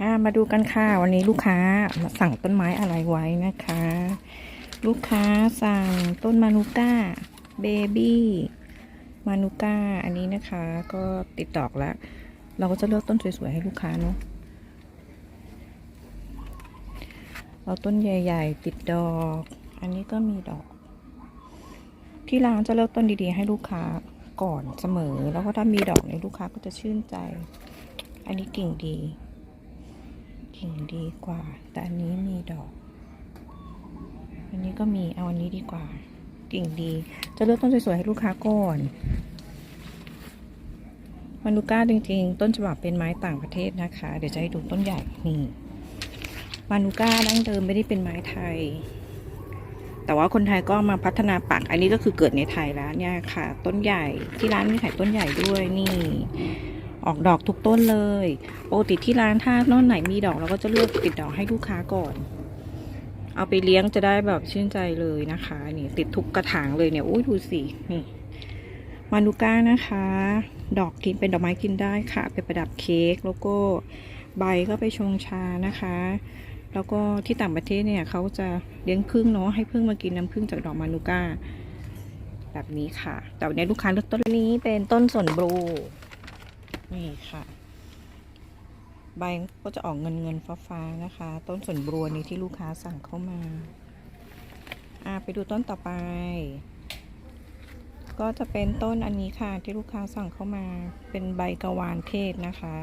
ค่ะมาดูกันค่ะ วันนี้ลูกค้ามาสั่งต้นไม้อะไรไว้นะคะ ลูกค้าสั่งต้นมานูก้าเบบี้มานูก้าอันนี้นะคะ ก็ติดดอกแล้ว เราก็จะเลือกต้นสวยๆให้ลูกค้าเนาะเอาต้นใหญ่ๆ ติดดอก อันนี้ก็มีดอก ที่ร้านจะเลือกต้นดีๆ ให้ลูกค้าก่อนเสมอ แล้วก็ถ้ามีดอกเนี่ยลูกค้าก็จะชื่นใจ อันนี้กิ่งดี กิ่งดีกว่า แต่อันนี้มีดอก อันนี้ก็มีเอาอันนี้ดีกว่า กิ่งดี จะเลือกต้นสวยๆให้ลูกค้าก่อนมานูก้าจริงๆ ต้นฉบับเป็นไม้ต่างประเทศนะคะ เดี๋ยวจะให้ดูต้นใหญ่นี่มานูก้าดั้งเดิมไม่ได้เป็นไม้ไทย แต่ว่าคนไทยก็มาพัฒนาปัก อันนี้ก็คือเกิดในไทยแล้วเนี่ยค่ะ ต้นใหญ่ที่ร้านมีขายต้นใหญ่ด้วยนี่ ออกดอกทุกต้นเลยปกติดที่ร้านถ้าต้นไหนมีดอกเราก็จะเลือกติดดอกให้ลูกค้าก่อน เอาไปเลี้ยงจะได้แบบชื่นใจเลยนะคะ นี่ติดทุกกระถางเลยเนี่ยอุ้ยดูสินี่มานูก้านะคะ ดอกกินเป็นดอกไม้กินได้ค่ะ ไปประดับเค้กแล้วก็ใบก็ไปชงชานะคะ แล้วก็ที่ต่างประเทศเนี่ยเขาจะเลี้ยงผึ้งเนาะให้ผึ้งมากินน้ำผึ้งจากดอกมานูก้า แบบนี้ค่ะ แต่วันนี้ลูกค้าเลือกต้นนี้เป็นต้นสนบลู นี่ค่ะ ใบก็จะออกเงินเงินฟ้าฟ้าๆนะคะ ต้นสนบรวนี้ที่ลูกค้าสั่งเข้ามา อ่าไปดูต้นต่อไป ก็จะเป็นต้นอันนี้ค่ะที่ลูกค้าสั่งเข้ามา เป็นใบกะวานเทศนะคะ